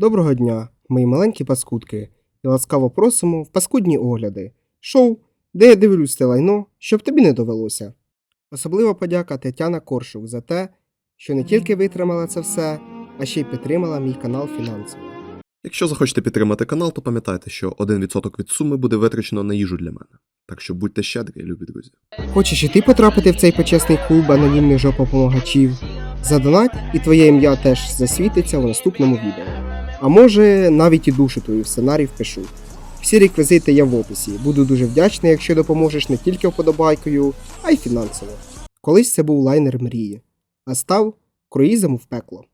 Доброго дня, мої маленькі паскудки, і ласкаво просимо в паскудні огляди. Шоу, де я дивлюсь те лайно, щоб тобі не довелося. Особлива подяка Тетяна Коршук за те, що не тільки витримала це все, а ще й підтримала мій канал фінансово. Якщо захочете підтримати канал, то пам'ятайте, що 1% від суми буде витрачено на їжу для мене. Так що будьте щедрі, любі друзі. Хочеш і ти потрапити в цей почесний клуб анонімних жопопомагачів? Задонать, і твоє ім'я теж засвітиться в наступному відео. А може, навіть і душу твою в сценарій впишу. Всі реквізити є в описі. Буду дуже вдячний, якщо допоможеш не тільки вподобайкою, а й фінансово. Колись це був лайнер мрії, а став круїзом в пекло.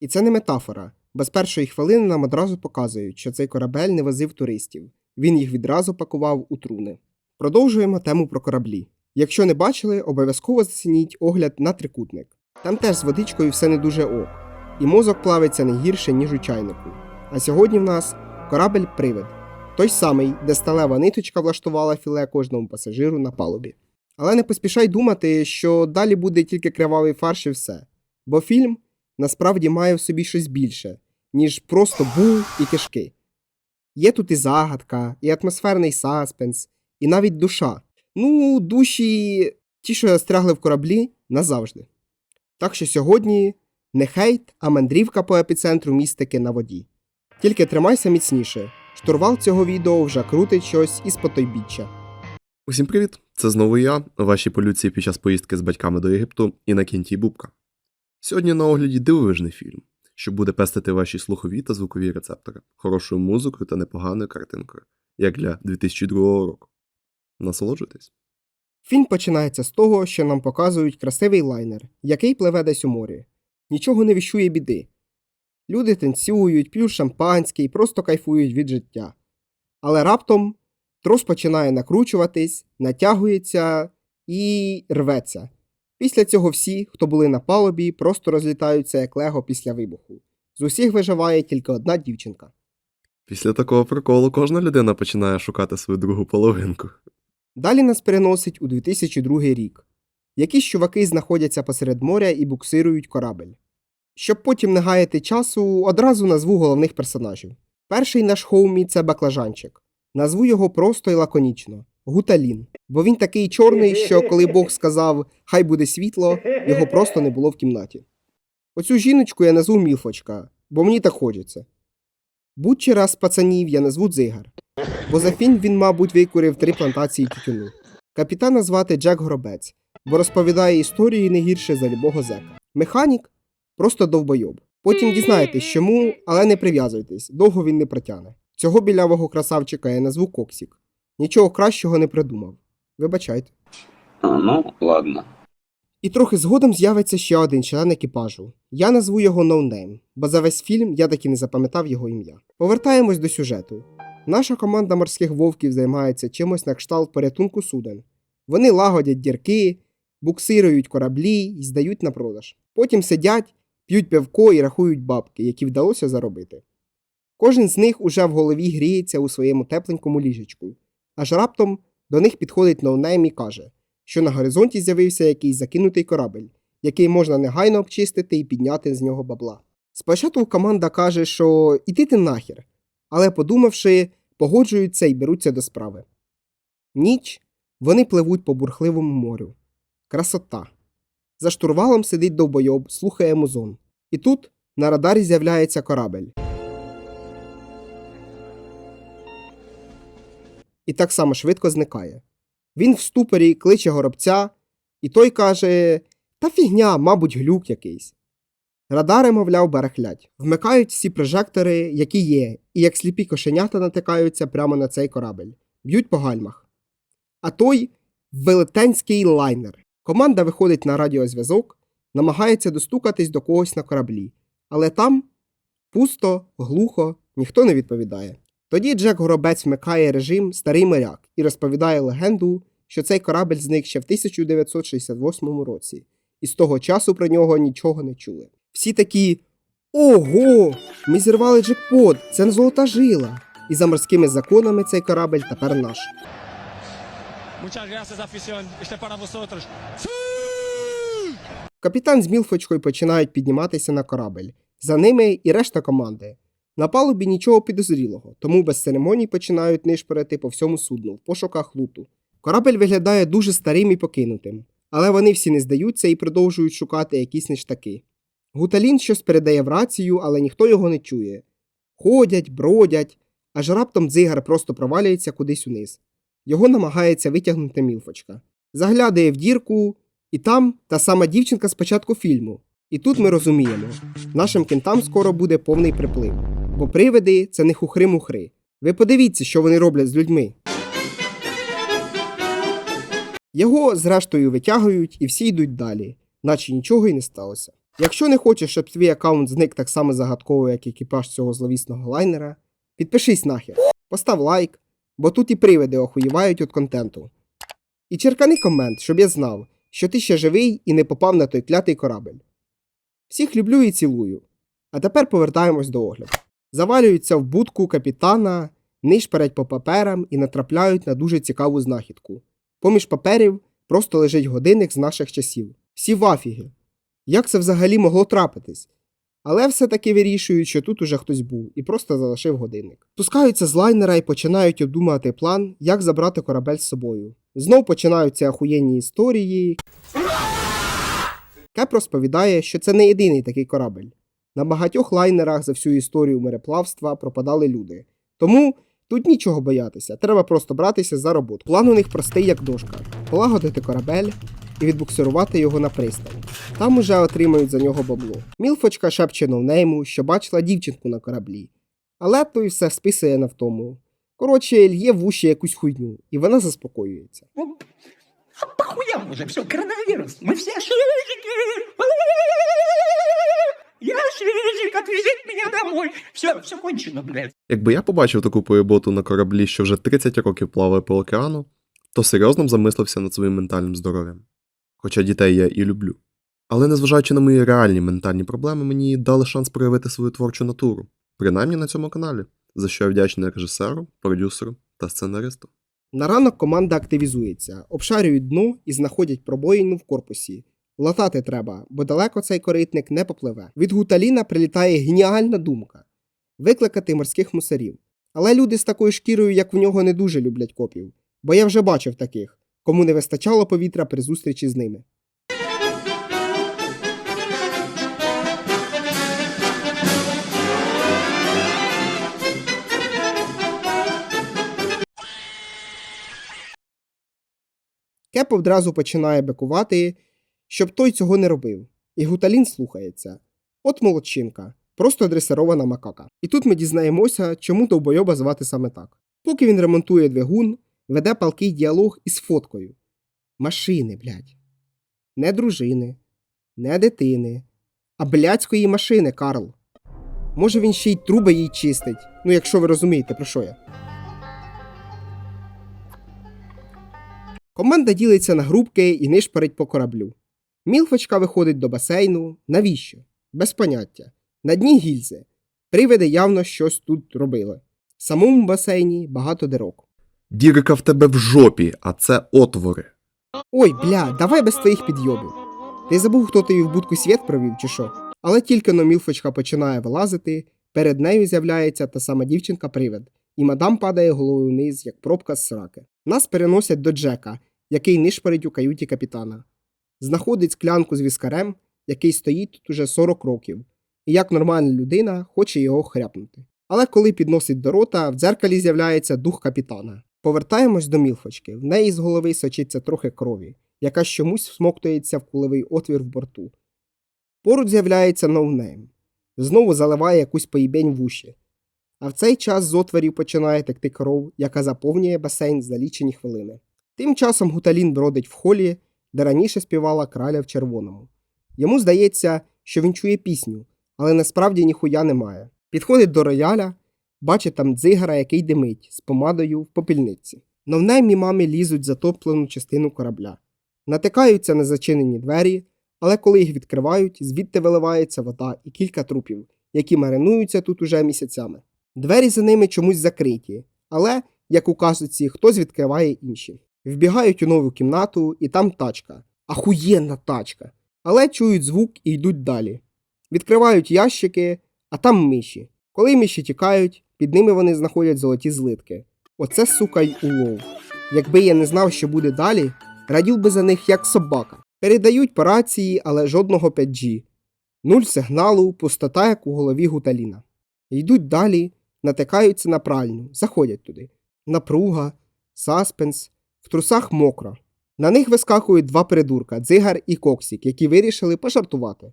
І це не метафора, бо з першої хвилини нам одразу показують, що цей корабель не возив туристів. Він їх відразу пакував у труни. Продовжуємо тему про кораблі. Якщо не бачили, обов'язково зацініть огляд на трикутник. Там теж з водичкою все не дуже ок, і мозок плавиться не гірше, ніж у чайнику. А сьогодні в нас корабель привид. Той самий, де сталева ниточка влаштувала філе кожному пасажиру на палубі. Але не поспішай думати, що далі буде тільки кривавий фарш і все. Бо фільм насправді має в собі щось більше, ніж просто бу і кишки. Є тут і загадка, і атмосферний саспенс, і навіть душа. Ну, душі, ті, що застрягли в кораблі, назавжди. Так що сьогодні не хейт, а мандрівка по епіцентру містики на воді. Тільки тримайся міцніше. Штурвал цього відео вже крутить щось із потойбіччя. Усім привіт! Це знову я, ваші полюції під час поїздки з батьками до Єгипту і на кінті Бубка. Сьогодні на огляді дивовижний фільм, що буде пестити ваші слухові та звукові рецептори, хорошою музикою та непоганою картинкою, як для 2002 року. Насолоджуйтесь! Фільм починається з того, що нам показують красивий лайнер, який пливе десь у морі. Нічого не віщує біди. Люди танцюють, п'ють шампанське і просто кайфують від життя. Але раптом трос починає накручуватись, натягується і рветься. Після цього всі, хто були на палубі, просто розлітаються як лего після вибуху. З усіх виживає тільки одна дівчинка. Після такого приколу кожна людина починає шукати свою другу половинку. Далі нас переносить у 2002 рік. Якісь чуваки знаходяться посеред моря і буксирують корабель. Щоб потім не гаяти часу, одразу назву головних персонажів. Перший наш хоумі це баклажанчик. Назву його просто і лаконічно Гуталін. Бо він такий чорний, що коли Бог сказав Хай буде світло, його просто не було в кімнаті. Оцю жіночку я назву Мілфочка, бо мені так хочеться. Бутчера з пацанів я назву Дзигар, бо за фільм він, мабуть, викурив три плантації тютюну. Капітана звати Джек Горобець, бо розповідає історії не гірше за любого зека. Механік просто довбойоб. Потім дізнаєтесь чому, але не прив'язуйтесь, довго він не протягне. Цього білявого красавчика я назву Коксік. Нічого кращого не придумав. Вибачайте. А, ну, ладно. І трохи згодом з'явиться ще один член екіпажу. Я назву його No бо за весь фільм я таки не запам'ятав його ім'я. Повертаємось до сюжету. Наша команда морських вовків займається чимось на кшталт порятунку суден. Вони лагодять дірки, буксирують кораблі і здають на продаж. Потім сидять, п'ють пивко і рахують бабки, які вдалося заробити. Кожен з них уже в голові гріється у своєму тепленькому ліжечку, аж раптом до них підходить ноунейм і каже, що на горизонті з'явився якийсь закинутий корабель, який можна негайно обчистити і підняти з нього бабла. Спочатку команда каже, що іди ти нахер, але подумавши, погоджуються і беруться до справи. Ніч вони пливуть по бурхливому морю. Красота. За штурвалом сидить довбойоб, слухає музон. І тут на радарі з'являється корабель. І так само швидко зникає. Він в ступорі кличе горобця, і той каже: Та фігня, мабуть, глюк якийсь. Радари, мовляв, барахлять, вмикають всі прожектори, які є, і як сліпі кошенята натикаються прямо на цей корабель, б'ють по гальмах. А той велетенський лайнер. Команда виходить на радіозв'язок, намагається достукатись до когось на кораблі, але там пусто, глухо, ніхто не відповідає. Тоді Джек Горобець вмикає режим Старий моряк і розповідає легенду, що цей корабель зник ще в 1968 році, і з того часу про нього нічого не чули. Всі такі Ого! Ми зірвали джекпот, це не золота жила. І за морськими законами цей корабель тепер наш. Капітан з Мілфочкою починають підніматися на корабель. За ними і решта команди. На палубі нічого підозрілого, тому без церемоній починають нишпорити по всьому судну в пошуках луту. Корабель виглядає дуже старим і покинутим, але вони всі не здаються і продовжують шукати якісь ништаки. Гуталін щось передає в рацію, але ніхто його не чує. Ходять, бродять, аж раптом дзигар просто провалюється кудись униз. Його намагається витягнути мілфочка. Заглядає в дірку, і там та сама дівчинка з початку фільму. І тут ми розуміємо, нашим кентам скоро буде повний приплив. Бо привиди це не хухри-мухри. Ви подивіться, що вони роблять з людьми. Його, зрештою, витягують і всі йдуть далі, наче нічого й не сталося. Якщо не хочеш, щоб твій аккаунт зник так само загадково, як екіпаж цього зловісного лайнера, підпишись нахер, постав лайк, бо тут і привиди охуєвають від контенту. І черкани комент, щоб я знав, що ти ще живий і не попав на той клятий корабель. Всіх люблю і цілую. А тепер повертаємось до огляду. Завалюються в будку капітана, нишперять по паперам і натрапляють на дуже цікаву знахідку. Поміж паперів просто лежить годинник з наших часів. Всі в афігі. Як це взагалі могло трапитись? Але все-таки вирішують, що тут уже хтось був і просто залишив годинник. Спускаються з лайнера і починають обдумувати план, як забрати корабель з собою. Знов починаються ахуєнні історії. Кеп розповідає, що це не єдиний такий корабель. На багатьох лайнерах за всю історію мореплавства пропадали люди. Тому тут нічого боятися, треба просто братися за роботу. План у них простий, як дошка: полагодити корабель і відбуксирувати його на пристань. Там уже отримають за нього бабло. Мілфочка шепче новнейму, що бачила дівчинку на кораблі. Але той все списує на втому. Коротше, льє в уші якусь хуйню, і вона заспокоюється. А похуям уже, все, коронавирус. Мы все шизики. Я шизик, отвезите меня домой. Все, все кончено, блядь. Якби я побачив таку поєботу на кораблі, що вже 30 років плаває по океану, то серйозно б замислився над своїм ментальним здоров'ям. Хоча дітей я і люблю. Але незважаючи на мої реальні ментальні проблеми, мені дали шанс проявити свою творчу натуру, принаймні на цьому каналі, за що я вдячний режисеру, продюсеру та сценаристу. На ранок команда активізується, обшарюють дно і знаходять пробоїну в корпусі. Латати треба, бо далеко цей коритник не попливе. Від гуталіна прилітає геніальна думка викликати морських мусорів. Але люди з такою шкірою, як в нього, не дуже люблять копів, бо я вже бачив таких, кому не вистачало повітря при зустрічі з ними. Кеп одразу починає бикувати, щоб той цього не робив. І Гуталін слухається. От молодчинка, просто дресирована макака. І тут ми дізнаємося, чому довбойоба звати саме так. Поки він ремонтує двигун, веде палкий діалог із фоткою. Машини, блядь. Не дружини, не дитини, а блядської машини, Карл. Може він ще й труби їй чистить. Ну, якщо ви розумієте, про що я. Команда ділиться на групки і нишпарить по кораблю. Мілфочка виходить до басейну. Навіщо? Без поняття. На дні гільзи. Привиди явно щось тут робили. В самому басейні багато дирок. Дірика в тебе в жопі, а це отвори. Ой, бля, давай без твоїх підйобів. Ти забув, хто тобі в будку світ провів чи що? Але тільки но мілфочка починає вилазити, перед нею з'являється та сама дівчинка-привид, і мадам падає головою вниз, як пробка з сраки. Нас переносять до Джека, який нишпорить у каюті капітана. Знаходить склянку з віскарем, який стоїть тут уже 40 років, і як нормальна людина хоче його хряпнути. Але коли підносить до рота, в дзеркалі з'являється дух капітана. Повертаємось до мілфочки. В неї з голови сочиться трохи крові, яка чомусь всмоктується в кулевий отвір в борту. Поруч з'являється ноунейм. Знову заливає якусь поїбень в уші. А в цей час з отворів починає текти кров, яка заповнює басейн за лічені хвилини. Тим часом Гуталін бродить в холі, де раніше співала краля в червоному. Йому здається, що він чує пісню, але насправді ніхуя немає. Підходить до рояля, бачить там дзигара, який димить з помадою в попільниці. Новнаймі мами лізуть затоплену частину корабля, натикаються на зачинені двері, але коли їх відкривають, звідти виливається вода і кілька трупів, які маринуються тут уже місяцями. Двері за ними чомусь закриті, але, як у казці, хтось відкриває інші. Вбігають у нову кімнату, і там тачка. Ахуєнна тачка. Але чують звук і йдуть далі. Відкривають ящики, а там миші. Коли миші тікають, під ними вони знаходять золоті злитки. Оце, сука, й улов. Якби я не знав, що буде далі, радів би за них як собака. Передають по рації, але жодного 5G. Нуль сигналу, пустота, як у голові гуталіна. Йдуть далі, натикаються на пральню, заходять туди. Напруга, саспенс, в трусах мокро. На них вискакують два придурка дзигар і коксік, які вирішили пожартувати.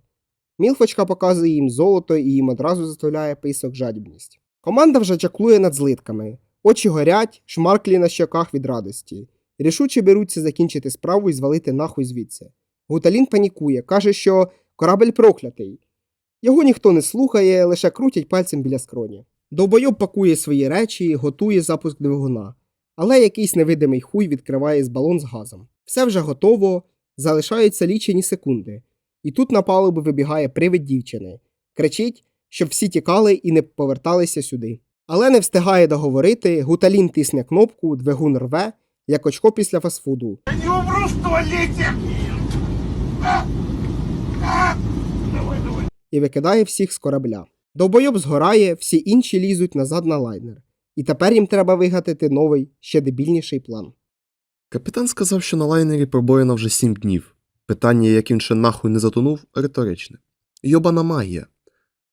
Мілфочка показує їм золото і їм одразу заставляє писок жадібність. Команда вже чаклує над злитками, очі горять, шмарклі на щоках від радості. Рішуче беруться закінчити справу і звалити нахуй звідси. Гуталін панікує, каже, що корабель проклятий. Його ніхто не слухає, лише крутять пальцем біля скроні. Довбойоб пакує свої речі, готує запуск двигуна, але якийсь невидимий хуй відкриває з балон з газом. Все вже готово, залишаються лічені секунди. І тут на палубу вибігає привид дівчини. Кричить, щоб всі тікали і не поверталися сюди. Але не встигає договорити, гуталін тисне кнопку, двигун рве, як очко після фастфуду. Не умру в туалете! А! А! Давай, давай. і викидає всіх з корабля. Довбойоб згорає, всі інші лізуть назад на лайнер. І тепер їм треба вигадати новий, ще дебільніший план. Капітан сказав, що на лайнері пробоїна вже сім днів. Питання, як він ще нахуй не затонув, риторичне. Йобана магія.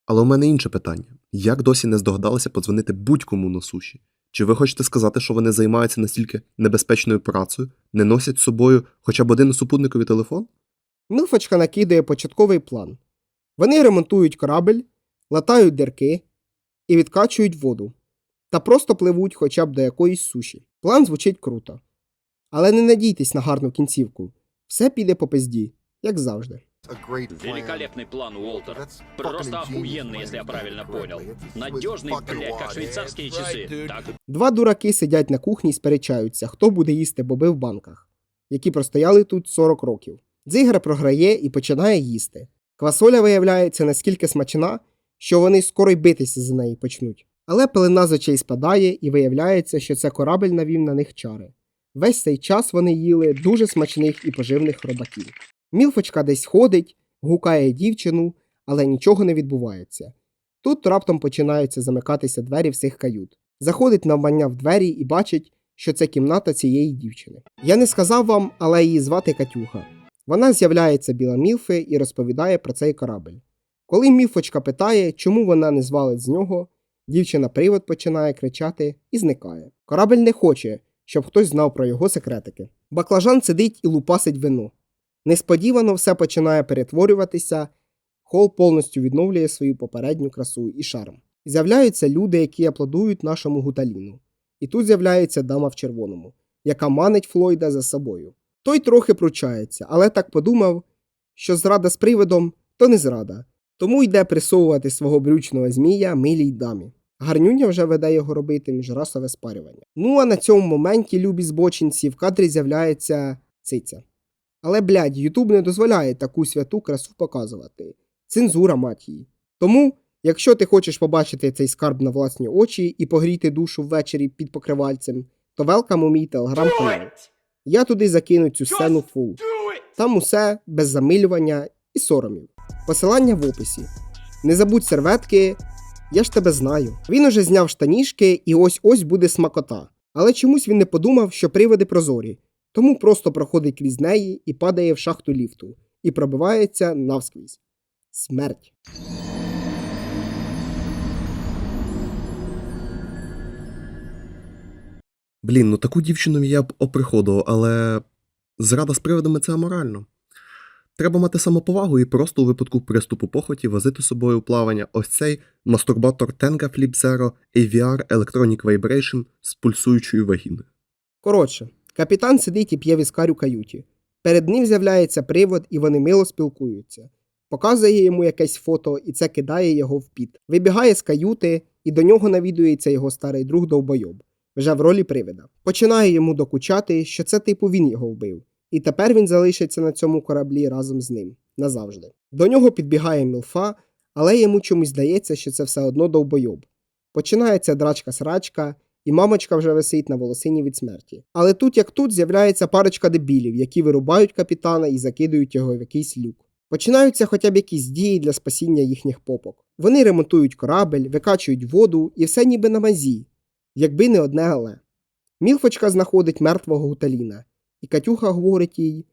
Але у мене інше питання: як досі не здогадалися подзвонити будь-кому на суші? Чи ви хочете сказати, що вони займаються настільки небезпечною працею, не носять з собою хоча б один супутниковий телефон? Мілфочка накидає початковий план. Вони ремонтують корабель, латають дірки і відкачують воду Та просто пливуть хоча б до якоїсь суші. План звучить круто. Але не надійтесь на гарну кінцівку. Все піде по пизді, як завжди. Великолепный план, Уолтер. Просто охуенный, если я правильно понял. Надежный, блядь, как швейцарские часы. Так Два дураки сидять на кухні і сперечаються, хто буде їсти боби в банках, які простояли тут 40 років. Дзигар програє і починає їсти. Квасоля виявляється наскільки смачна, що вони скоро й битися за неї почнуть. Але пелена з очей спадає і виявляється, що це корабель навів на них чари. Весь цей час вони їли дуже смачних і поживних робаків. Мілфочка десь ходить, гукає дівчину, але нічого не відбувається. Тут раптом починаються замикатися двері всіх кают. Заходить навмання в двері і бачить, що це кімната цієї дівчини. Я не сказав вам, але її звати Катюха. Вона з'являється біла Мілфи і розповідає про цей корабель. Коли Мілфочка питає, чому вона не звалить з нього, дівчина-привод починає кричати і зникає. Корабель не хоче, щоб хтось знав про його секретики. Баклажан сидить і лупасить вино. Несподівано все починає перетворюватися, хол повністю відновлює свою попередню красу і шарм. З'являються люди, які аплодують нашому гуталіну. І тут з'являється дама в червоному, яка манить Флойда за собою. Той трохи пручається, але так подумав, що зрада з привидом то не зрада, тому йде присовувати свого брючного змія милій дамі. Гарнюня вже веде його робити міжрасове спарювання. Ну а на цьому моменті, любі збочинці, в кадрі з'являється циця. Але, блядь, Ютуб не дозволяє таку святу красу показувати. Цензура, мать її. Тому, якщо ти хочеш побачити цей скарб на власні очі і погріти душу ввечері під покривальцем, то велкам у мій телеграм-канал. Я туди закину цю сцену фул. Там усе без замилювання і соромів. Посилання в описі. Не забудь серветки, я ж тебе знаю. Він уже зняв штанішки і ось ось буде смакота. Але чомусь він не подумав, що приводи прозорі, тому просто проходить крізь неї і падає в шахту ліфту, і пробивається навскрізь. Смерть. Блін, ну таку дівчину я б оприходував, але зрада з приводами це аморально. Треба мати самоповагу і просто у випадку приступу похоті возити з собою плавання ось цей мастурбатор Tenga Flip Zero AVR Electronic Vibration з пульсуючою вагіною. Коротше, капітан сидить і п'є віскар у каюті. Перед ним з'являється привод, і вони мило спілкуються. Показує йому якесь фото, і це кидає його в піт. Вибігає з каюти, і до нього навідується його старий друг довбойоб, вже в ролі привида. Починає йому докучати, що це типу він його вбив. І тепер він залишиться на цьому кораблі разом з ним назавжди. До нього підбігає мілфа, але йому чомусь здається, що це все одно довбойоб. Починається драчка-срачка, і мамочка вже висить на волосині від смерті. Але тут, як тут, з'являється парочка дебілів, які вирубають капітана і закидують його в якийсь люк. Починаються хоча б якісь дії для спасіння їхніх попок. Вони ремонтують корабель, викачують воду і все ніби на мазі, якби не одне але. Мілфочка знаходить мертвого гуталіна, і Катюха говорить їй,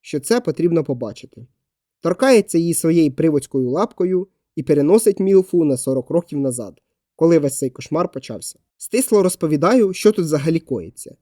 що це потрібно побачити. Торкається її своєю приводською лапкою і переносить Мілфу на 40 років назад, коли весь цей кошмар почався. Стисло розповідаю, що тут взагалі коїться.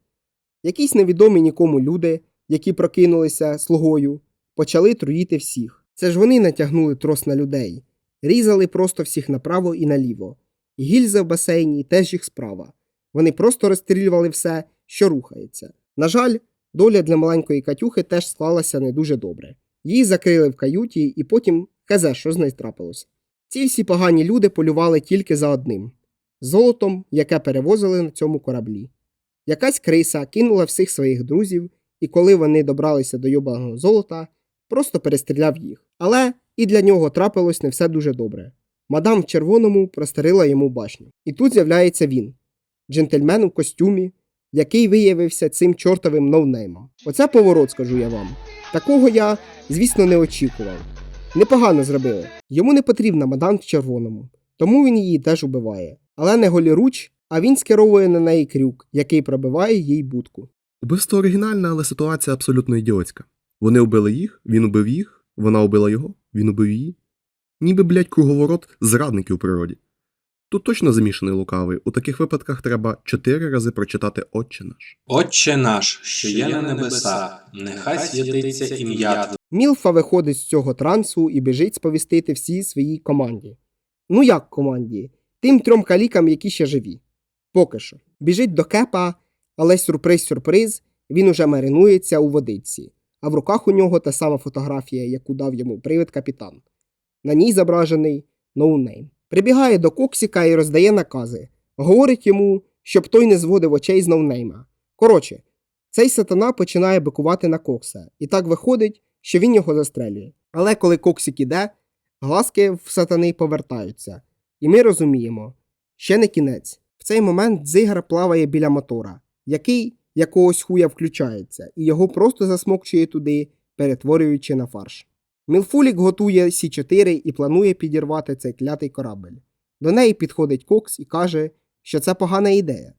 Якісь невідомі нікому люди, які прокинулися слугою, почали труїти всіх. Це ж вони натягнули трос на людей, різали просто всіх направо і наліво. І гільзи в басейні теж їх справа. Вони просто розстрілювали все, що рухається. На жаль, доля для маленької Катюхи теж склалася не дуже добре. Її закрили в каюті, і потім хезе, що з нею трапилося. Ці всі погані люди полювали тільки за одним золотом, яке перевозили на цьому кораблі. Якась криса кинула всіх своїх друзів, і коли вони добралися до йобаного золота, просто перестріляв їх. Але і для нього трапилось не все дуже добре. Мадам в червоному простерила йому башню. І тут з'являється він, джентльмен у костюмі, який виявився цим чортовим ноунеймом. Оце поворот, скажу я вам. Такого я, звісно, не очікував. Непогано зробили. Йому не потрібна мадам в червоному, тому він її теж убиває. Але не голіруч, а він скеровує на неї крюк, який пробиває їй будку. Убивство оригінальне, але ситуація абсолютно ідіотська. Вони убили їх, він убив їх, вона убила його, він убив її. Ніби, блядь, круговорот зрадників у природі. Тут точно замішаний лукавий. У таких випадках треба чотири рази прочитати Отче наш. Отче наш, що є на небесах, нехай святиться ім'я Твоє. Мілфа виходить з цього трансу і біжить сповістити всій своїй команді. Ну як команді? Тим трьом калікам, які ще живі. Поки що. Біжить до кепа, але сюрприз-сюрприз, він уже маринується у водичці, а в руках у нього та сама фотографія, яку дав йому привид капітан. На ній зображений ноунейм. Прибігає до Коксіка і роздає накази. Говорить йому, щоб той не зводив очей з ноунейма. Коротше, цей сатана починає бикувати на Кокса, і так виходить, що він його застрелює. Але коли Коксік іде, глазки в сатани повертаються. І ми розуміємо, ще не кінець. В цей момент дзигар плаває біля мотора, який якогось хуя включається, і його просто засмокчує туди, перетворюючи на фарш. Мілфулік готує Сі-4 і планує підірвати цей клятий корабель. До неї підходить Кокс і каже, що це погана ідея.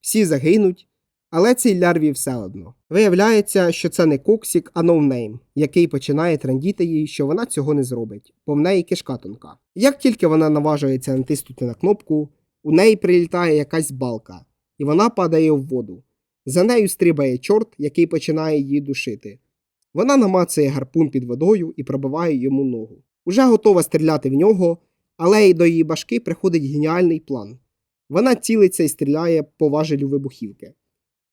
Всі загинуть, але цій лярві все одно. Виявляється, що це не Коксік, а ноунейм, який починає трандіти їй, що вона цього не зробить, бо в неї кишка тонка. Як тільки вона наважується натиснути на кнопку, у неї прилітає якась балка, і вона падає в воду. За нею стрибає чорт, який починає її душити. Вона намацує гарпун під водою і пробиває йому ногу. Уже готова стріляти в нього, але й до її башки приходить геніальний план. Вона цілиться і стріляє по важелю вибухівки.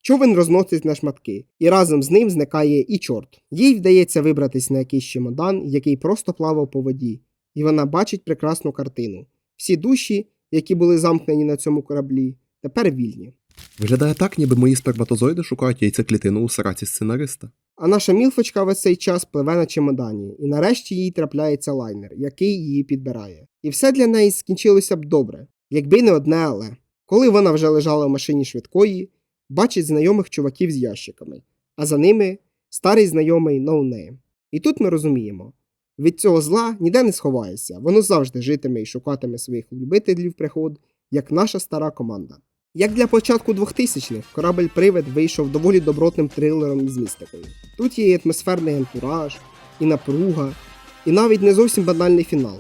Човен розносить на шматки, і разом з ним зникає і чорт. Їй вдається вибратись на якийсь чемодан, який просто плавав по воді, і вона бачить прекрасну картину. Всі душі, які були замкнені на цьому кораблі, тепер вільні. Виглядає так, ніби мої сперматозоїди шукають яйцеклітину у сараці сценариста. А наша мілфочка весь цей час пливе на чемодані, і нарешті їй трапляється лайнер, який її підбирає. І все для неї скінчилося б добре, якби не одне але. Коли вона вже лежала в машині швидкої, бачить знайомих чуваків з ящиками, а за ними старий знайомий ноунейм. І тут ми розуміємо: від цього зла ніде не сховаєшся, воно завжди житиме і шукатиме своїх любителів пригод, як наша стара команда. Як для початку 2000-х, корабель Привид вийшов доволі добротним трилером із містикою. Тут є і атмосферний антураж, і напруга, і навіть не зовсім банальний фінал.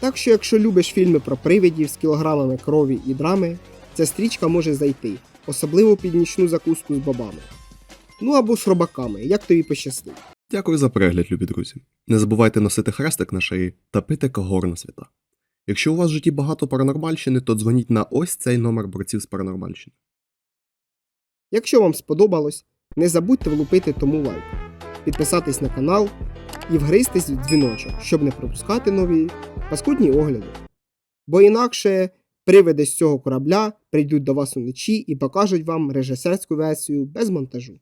Так що, якщо любиш фільми про привидів з кілограмами крові і драми, ця стрічка може зайти, особливо під нічну закуску з бабами. Ну або з робаками, як тобі пощастить. Дякую за перегляд, любі друзі. Не забувайте носити хрестик на шиї та пити кагор на свята. Якщо у вас в житті багато паранормальщини, то дзвоніть на ось цей номер борців з паранормальщини. Якщо вам сподобалось, не забудьте влупити тому лайк, підписатись на канал і вгристись в дзвіночок, щоб не пропускати нові паскудні огляди. Бо інакше привиди з цього корабля прийдуть до вас уночі і покажуть вам режисерську версію без монтажу.